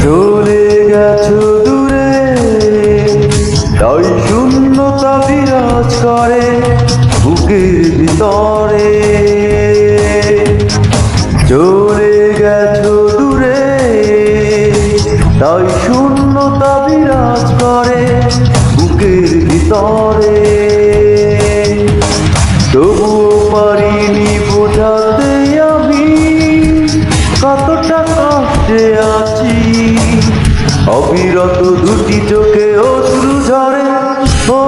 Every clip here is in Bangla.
চলে গেছো দূরে তাই করে বুকের ভিতরে। চলে গেছো দূরে, তাই শূন্যতা বিরাজ করে বুকের ভিতরে। তবুও পারিনি বোঝাতে আমি কতটা কষ্টে আছি। অবিরত দুটি চোখে অশ্রু ঝরে ও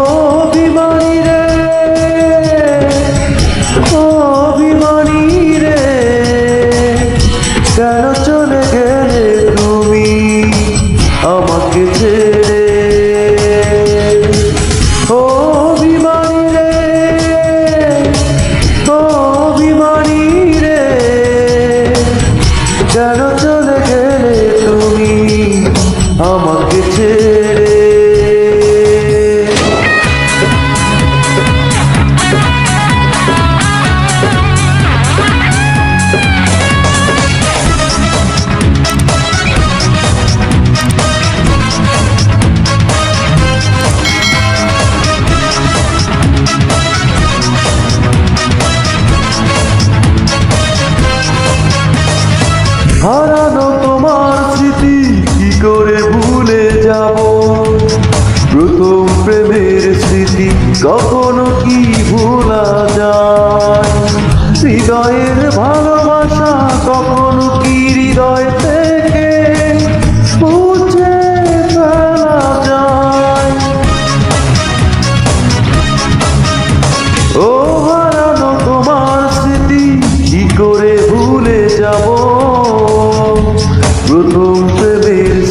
কেন চলে গেলে তুমি আমাকে ছেড়ে হারানো তোমার স্মৃতি কি করে ভুলে যাব? প্রথম প্রেমের স্মৃতি কখনো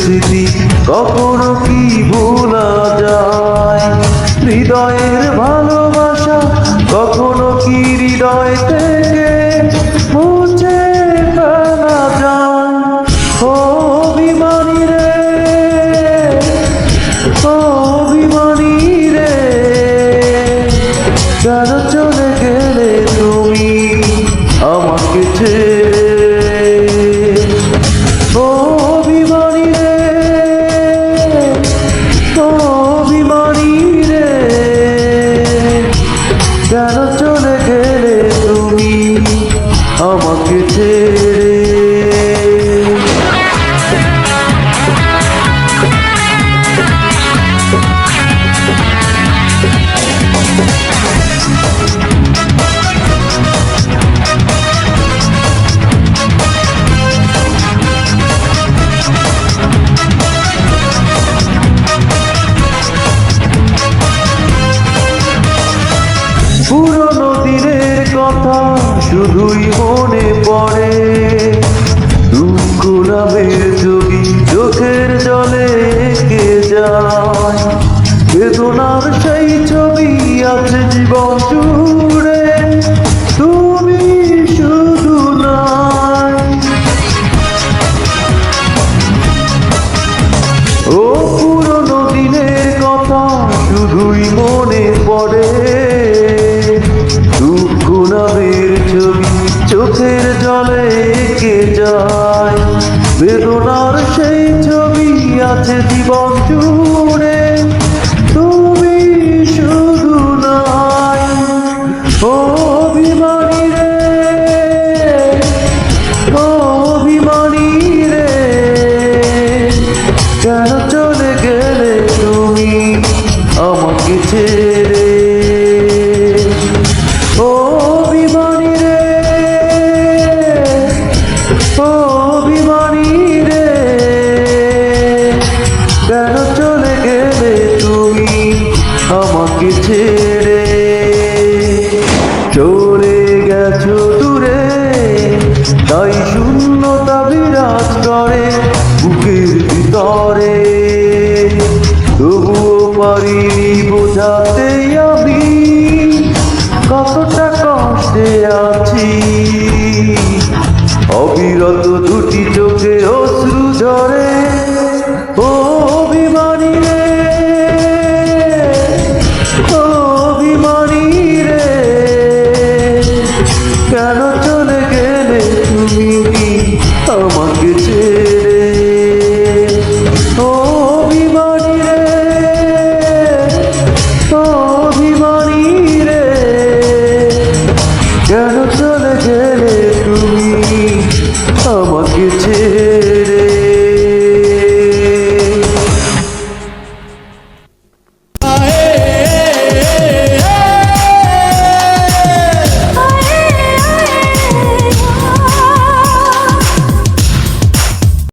স্মৃতি কখনো কি ভোলা যায়? হৃদয়ের ভালোবাসা কখনো কি হৃদয় থেকে মুছে ফেলা যায়? ও বিমানী রে, ও বিমানী রে, কেন চলে গেলে তুমি আমাকে ছেড়ে কথা শুধুই মনে পড়ে। দুঃখ ছবি চোখের জলে এঁকে যায়, বেদনার সেই ছবি আছে জীবন জুড়ে চোখের জলে কে যায়। বেদনার সেই ছবি আছে জীবন জুড়ে। তুমি শুধু নাই। ও অভিমানী রে, ও অভিমানী রে, কেন চলে গেলে তুমি আমাকে ছেড়ে অভিমানী রে। কেন চলে গেলে তুমি আমাকে ছেড়ে চলে গেছো। তুমি আমার